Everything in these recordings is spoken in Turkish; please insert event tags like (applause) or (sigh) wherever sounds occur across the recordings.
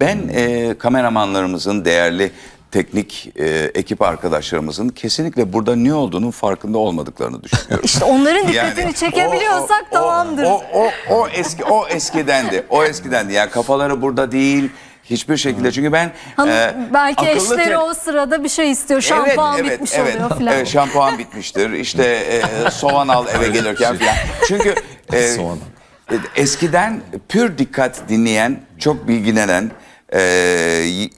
Ben e, kameramanlarımızın değerli teknik e, ekip arkadaşlarımızın kesinlikle burada ne olduğunun farkında olmadıklarını düşünüyorum. İşte onların dikkatini Yani çekebiliyorsak o- o- tamamdır. O, o, o eski o eskidendi. O eskidendi. Yani kafaları burada değil hiçbir şekilde. Çünkü ben Hanım, e, belki eşleri te- o sırada bir şey istiyor. Şampuan bitmiş oluyor falan. Evet, şampuan bitmiştir. İşte e, soğan al eve gelirken falan. Çünkü e, Soğan. e, eskiden pür dikkat dinleyen, çok bilgilenen e,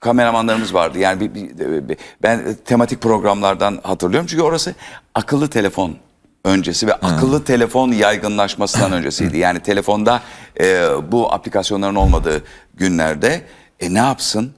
kameramanlarımız vardı. Yani bir, bir- bir- ben tematik programlardan hatırlıyorum. Çünkü orası akıllı telefon öncesi ve akıllı telefon yaygınlaşmasından (coughs) öncesiydi. Yani telefonda e, bu aplikasyonların olmadığı günlerde e, ne yapsın?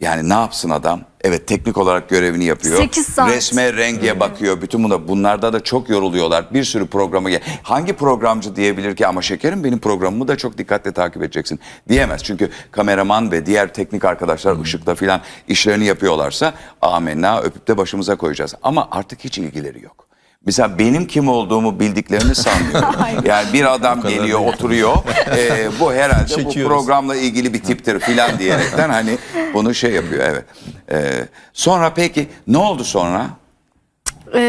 Yani ne yapsın adam? Evet teknik olarak görevini yapıyor. Sekiz saat. Resme, renge bakıyor. Bütün bunda bunlarda da çok yoruluyorlar. Bir sürü programı hangi programcı diyebilir ki ama şekerim benim programımı da çok dikkatle takip edeceksin diyemez. Çünkü kameraman ve diğer teknik arkadaşlar ışıkta filan işlerini yapıyorlarsa amenna öpüp de başımıza koyacağız. Ama artık hiç ilgileri yok. Mesela benim kim olduğumu bildiklerini sanmıyorum. (laughs) yani bir adam geliyor, oturuyor. (laughs) Ee, bu herhalde bu Çekiyoruz. programla ilgili bir tiptir filan diyerekten hani bunu şey yapıyor. Evet. Ee, sonra peki ne oldu sonra? Ee,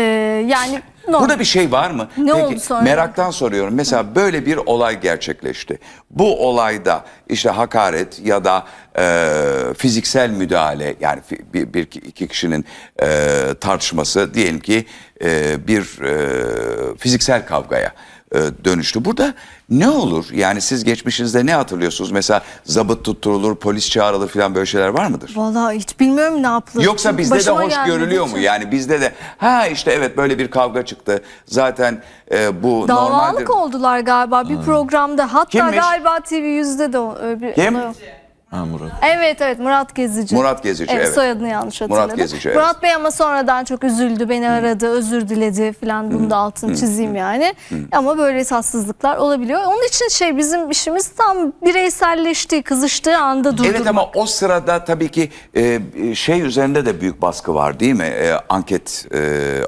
yani normal. Burada bir şey var mı? Ne Peki, oldu sonra? Meraktan soruyorum. Mesela böyle bir olay gerçekleşti. Bu olayda işte hakaret ya da e, fiziksel müdahale yani bir, bir iki kişinin e, tartışması diyelim ki e, bir e, fiziksel kavgaya e, dönüştü. Burada ne olur? Yani siz geçmişinizde ne hatırlıyorsunuz? Mesela zabıt tutturulur, polis çağrılır falan böyle şeyler var mıdır? Vallahi hiç bilmiyorum ne yapılır. Yoksa bizde de başıma hoş gelmediği görülüyor mu? için. Yani bizde de ha işte evet böyle bir kavga çıktı. Zaten e, bu normaldir. Davalık oldular galiba bir programda. Hatta Kimmiş? galiba TV yüzde de o- öyle bir- Kim? o- Ha Murat. Evet evet Murat Gezici. Murat Gezici, evet. Soyadını yanlış Murat hatırladım. Gezici, evet. Murat Bey ama sonradan çok üzüldü, beni aradı, özür diledi falan. Bunu da altını çizeyim yani. Ama böyle tatsızlıklar olabiliyor. Onun için şey bizim işimiz tam bireyselleştiği, kızıştığı anda durdurmak. Evet ama o sırada tabii ki e, şey üzerinde de büyük baskı var değil mi? E, anket e,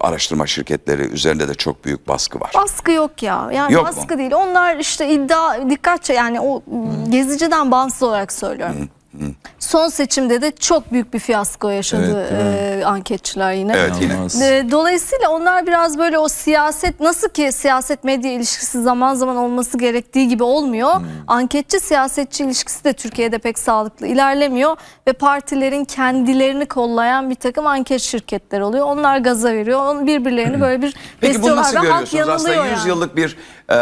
araştırma şirketleri üzerinde de çok büyük baskı var. Baskı yok ya. Yani Yok mu? baskı değil. Onlar işte iddia dikkat çek- yani o geziciden bağımsız olarak söylüyorum. Son seçimde de çok büyük bir fiyasko yaşadı Evet, e, anketçiler yine. Evet, yine. İnanılmaz. E, Dolayısıyla onlar biraz böyle o siyaset nasıl ki siyaset medya ilişkisi zaman zaman olması gerektiği gibi olmuyor. Anketçi siyasetçi ilişkisi de Türkiye'de pek sağlıklı ilerlemiyor ve partilerin kendilerini kollayan bir takım anket şirketleri oluyor. Onlar gaza veriyor. On- Birbirlerini böyle bir Peki bunu besliyorlar nasıl ve halk görüyorsunuz? Aslında yanılıyor 100 yani. yıllık bir e,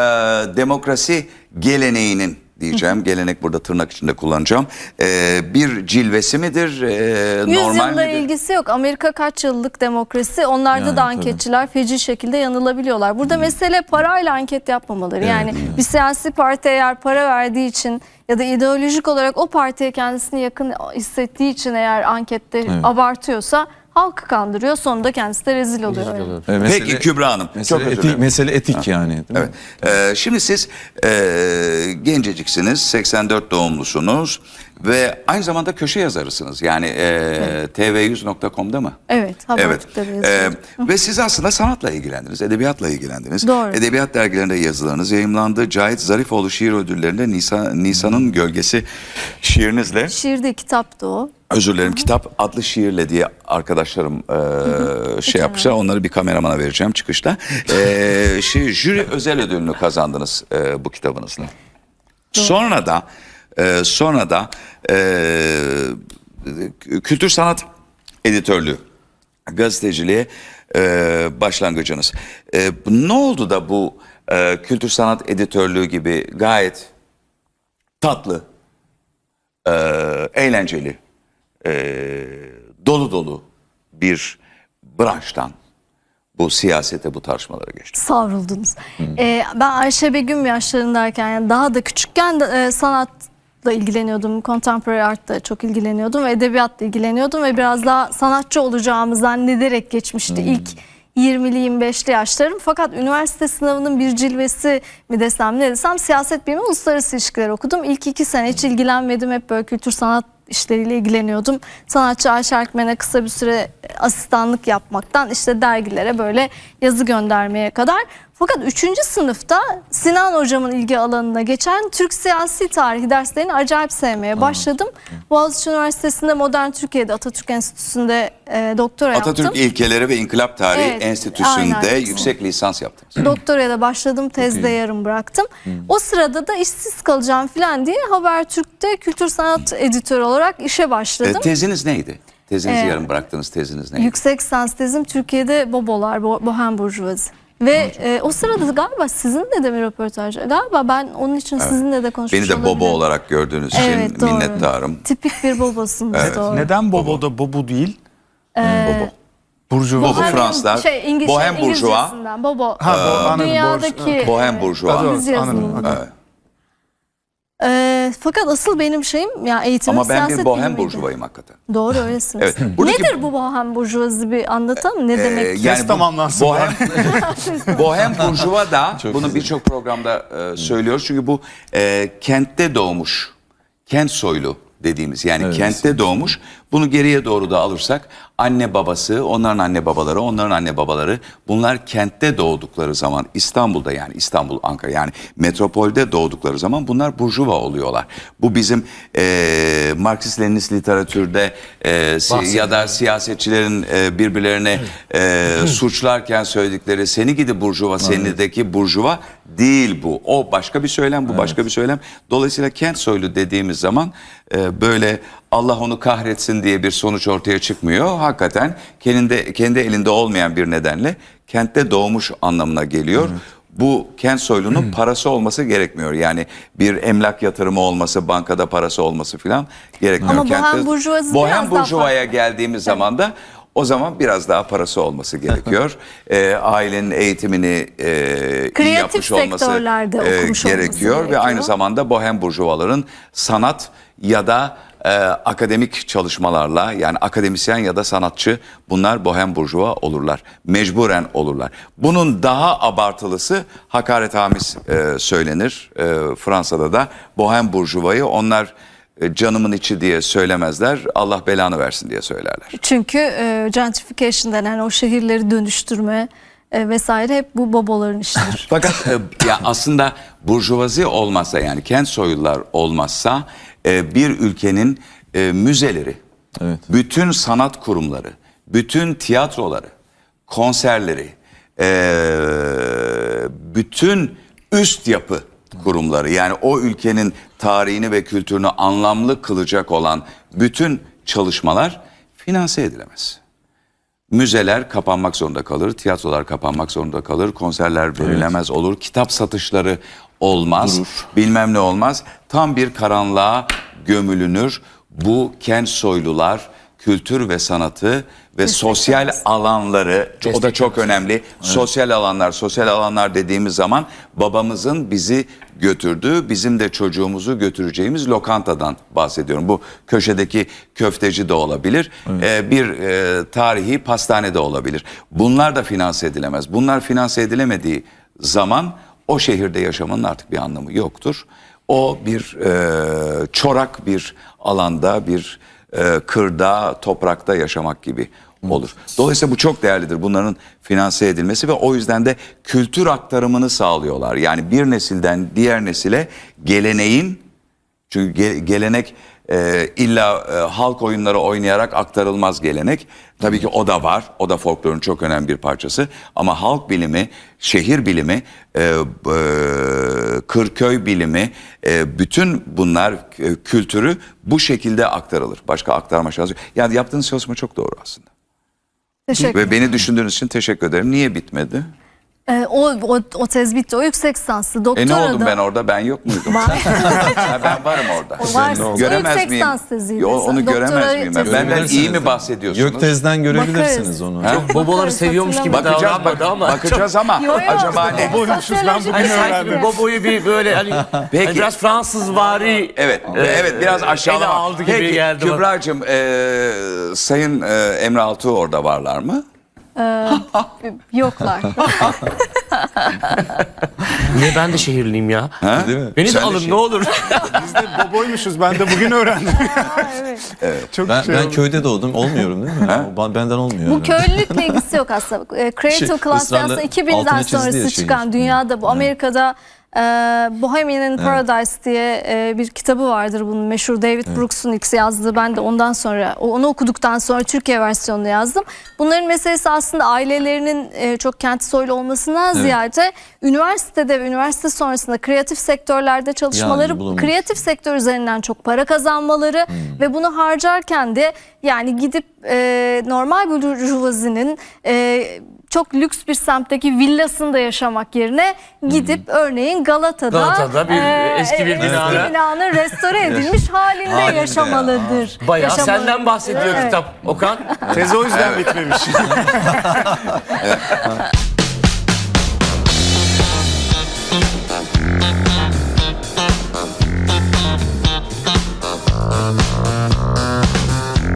demokrasi geleneğinin diyeceğim. Gelenek burada tırnak içinde kullanacağım. E, bir cilvesi midir? E, 100 normal yılla midir? ilgisi yok. Amerika kaç yıllık demokrasi? Onlarda Yani da tabii. anketçiler feci şekilde yanılabiliyorlar. Burada mesele parayla anket yapmamaları. yani bir siyasi parti eğer para verdiği için ya da ideolojik olarak o partiye kendisini yakın hissettiği için eğer ankette abartıyorsa halkı kandırıyor. Sonunda kendisi de rezil oluyor. yani. Evet, mesele- Peki Kübra Hanım. Mesele çok etik, mesele etik yani. değil mi? Evet. Ee, şimdi siz e, genceciksiniz, 84 doğumlusunuz ve aynı zamanda köşe yazarısınız. Yani e, tv100.com'da mı? Evet. Evet. Yazıyorum. ve siz aslında sanatla ilgilendiniz, edebiyatla ilgilendiniz. Doğru. Edebiyat dergilerinde yazılarınız yayımlandı. Cahit Zarifoğlu şiir ödüllerinde Nisan, Nisan'ın Gölgesi şiirinizle Şiirde kitaptı o. özür dilerim kitap adlı şiirle diye arkadaşlarım e, şey yapmışlar. Onları bir kameramana vereceğim çıkışta. E, şey, jüri özel ödülünü kazandınız e, bu kitabınızla. Sonra da e, sonra da e, kültür sanat editörlüğü gazeteciliğe e, başlangıcınız. E, ne oldu da bu e, kültür sanat editörlüğü gibi gayet tatlı, e, eğlenceli, e, dolu dolu bir branştan bu siyasete, bu tartışmalara geçti. savruldunuz. Ee, ben Ayşe Begüm yaşlarındayken yani daha da küçükken de, e, sanatla ilgileniyordum. Contemporary art'la çok ilgileniyordum ve edebiyatla ilgileniyordum ve biraz daha sanatçı olacağımı zannederek geçmişti ilk 20'li 25'li yaşlarım. Fakat üniversite sınavının bir cilvesi mi desem ne desem siyaset bilimi uluslararası ilişkiler okudum. İlk iki sene hiç ilgilenmedim. Hep böyle kültür sanat işleriyle ilgileniyordum. Sanatçı Ayşe Erkmen'e kısa bir süre asistanlık yapmaktan işte dergilere böyle yazı göndermeye kadar. Fakat 3. sınıfta Sinan hocamın ilgi alanına geçen Türk siyasi tarihi derslerini acayip sevmeye başladım. Boğaziçi Üniversitesi'nde Modern Türkiye'de Atatürk Enstitüsü'nde e, doktora Atatürk yaptım. İlkeleri ve İnkılap Tarihi Evet, Enstitüsü'nde aynen. yüksek lisans yaptınız. (laughs) Doktoraya da başladım, tezde yarım bıraktım. O sırada da işsiz kalacağım falan diye Habertürk'te kültür sanat editörü olarak işe E, başladım. teziniz neydi? Tezinizi Ee, yarım bıraktığınız teziniz neydi? Yüksek lisans tezim Türkiye'de Bobolar, Bo- Bohem Burjuvazi. Ve e, o sırada galiba sizinle de bir röportaj. Galiba ben onun için sizinle de konuşmuş Beni de Bobo olabilirim. olarak gördüğünüz için Evet, doğru. minnettarım. Tipik bir bobosunuz doğru. Neden Bobo'da Bobo değil? Bobo. Burjuva. Bobo Bohem- Fransızlar, şey, İngilizce, Bohem Burjuva, İngilizcesinden, Bobo. Ha, bo- anladım, Dünyadaki Bohem Burjuva. Doğru, anladım, yazılımı. anladım. E, fakat asıl benim şeyim ya eğitimim Ama ben siyaset bir Bohem bilimiydi. Burjuvayım hakikaten. Doğru (laughs) öylesiniz. Evet, buradaki- Nedir bu bohem burjuvazi bir anlatalım ne demek? Ee? Test bu tamamlansın Bohem, (laughs) Bohem Burjuva da Çok bunu birçok programda e, söylüyoruz. Çünkü bu e, kentte doğmuş, kent soylu dediğimiz yani Evet. kentte doğmuş. Bunu geriye doğru da alırsak anne babası, onların anne babaları, onların anne babaları bunlar kentte doğdukları zaman İstanbul'da yani İstanbul, Ankara yani metropolde doğdukları zaman bunlar burjuva oluyorlar. Bu bizim e, Marksist-Leninist literatürde e, si- ya da siyasetçilerin e, birbirlerine e, suçlarken söyledikleri seni gidi burjuva, senideki burjuva değil bu. O başka bir söylem, bu başka bir söylem. Dolayısıyla kent soylu dediğimiz zaman e, böyle Allah onu kahretsin diye bir sonuç ortaya çıkmıyor. Hakikaten kendi, kendi elinde olmayan bir nedenle kentte doğmuş anlamına geliyor. Bu kent soylunun (clears throat) parası olması gerekmiyor. Yani bir emlak yatırımı olması, bankada parası olması falan gerekmiyor. Ama bohem burjuvaya geldiğimiz zaman da o zaman biraz daha parası olması (laughs) gerekiyor. Ee, ailenin eğitimini e, iyi yapmış olması sektörlerde e, okumuş olması gerekiyor ve gerekiyor. aynı zamanda bohem burjuvaların sanat ya da e, akademik çalışmalarla yani akademisyen ya da sanatçı bunlar bohem burjuva olurlar. Mecburen olurlar. Bunun daha abartılısı hakaretamiz e, söylenir. E, Fransa'da da bohem burjuvayı onlar e, canımın içi diye söylemezler. Allah belanı versin diye söylerler. Çünkü e, gentrification denen o şehirleri dönüştürme e, vesaire hep bu babaların işidir. (laughs) Fakat e, ya aslında burjuvazi olmazsa yani kent soylular olmazsa e, bir ülkenin e, müzeleri, Evet. bütün sanat kurumları, bütün tiyatroları, konserleri, e, bütün üst yapı kurumları yani o ülkenin tarihini ve kültürünü anlamlı kılacak olan bütün çalışmalar finanse edilemez. Müzeler kapanmak zorunda kalır, tiyatrolar kapanmak zorunda kalır, konserler verilemez olur, kitap satışları olmaz, bilmem ne olmaz. Tam bir karanlığa gömülünür. Bu kent soylular kültür ve sanatı ve sosyal alanları o da çok önemli. Sosyal alanlar, sosyal alanlar dediğimiz zaman babamızın bizi götürdüğü, bizim de çocuğumuzu götüreceğimiz lokantadan bahsediyorum. Bu köşedeki köfteci de olabilir, e, bir e, tarihi pastane de olabilir. Bunlar da finanse edilemez. Bunlar finanse edilemediği zaman o şehirde yaşamanın artık bir anlamı yoktur. O bir e, çorak bir alanda, bir e, kırda, toprakta yaşamak gibi olur. Dolayısıyla bu çok değerlidir bunların finanse edilmesi ve o yüzden de kültür aktarımını sağlıyorlar. Yani bir nesilden diğer nesile geleneğin çünkü ge- gelenek e, illa e, halk oyunları oynayarak aktarılmaz gelenek. Tabii ki o da var. O da folklorun çok önemli bir parçası. Ama halk bilimi, şehir bilimi, e, e, kırköy bilimi, e, bütün bunlar e, kültürü bu şekilde aktarılır. Başka aktarma şansı yok. Yani yaptığınız çalışma çok doğru aslında. Teşekkür Ve beni düşündüğünüz için teşekkür ederim. Niye bitmedi? E, o, o, o tez bitti. O yüksek lisanslı. E Doktora ne oldum da- ben orada? Ben yok muydum? Var. (laughs) Ha, ben varım orada. O varsın. O Göremez yüksek miyim? lisans teziydi. Yo, onu Doktora göremez miyim? Ben? tezi. Benden iyi mi bahsediyorsunuz? Göktez'den görebilirsiniz Bakarız. onu. Ha? Boboları Bakarız, seviyormuş gibi hatırlamıyorum. Bakacağız, davranmadı bak- ama. bakacağız ama Yo, yo. acaba ne? Boboymuşuz, ben bugün Hani sanki öğrendim. bir Bobo'yu bir böyle hani, Peki. hani biraz Fransız vari Evet, evet biraz aşağılama. aldı gibi Peki geldi bana. Kübra'cığım, e, Sayın e, Emre Altuğ orada varlar mı? Ee, (laughs) yoklar. (laughs) Ne ben de şehirliyim ya. Değil mi? Beni de Sen de alın şey- ne olur. (laughs) Biz de boboymuşuz. Ben de bugün öğrendim. evet. Çok Ben, şey ben oldu. köyde doğdum. Olmuyorum değil mi? O ba- benden olmuyor. Bu köylülükle ilgisi yok aslında. E, Creative Şey, Class ısrarla aslında 2000'den altını çizdi ya sonrası şeyin. çıkan dünyada bu. Amerika'da e, Bohemian Paradise diye e, bir kitabı vardır bunun meşhur David Brooks'un X yazdığı. Ben de ondan sonra onu okuduktan sonra Türkiye versiyonunu yazdım. Bunların meselesi aslında ailelerinin e, çok kent soylu olmasından ziyade üniversitede ve üniversite sonrasında kreatif sektörlerde çalışmaları, Yani bulunmuş. kreatif sektör üzerinden çok para kazanmaları Hmm. ve bunu harcarken de yani gidip e, normal bir burjuvazinin e, çok lüks bir semtteki villasında yaşamak yerine gidip örneğin Galata'da, Galata'da bir eski bir eski binada. binanın restore edilmiş halinde, Halinde. yaşamalıdır. Bayağı Yaşamalıdır. senden bahsediyor Evet. kitap Okan. Tez o yüzden bitmemiş. (laughs)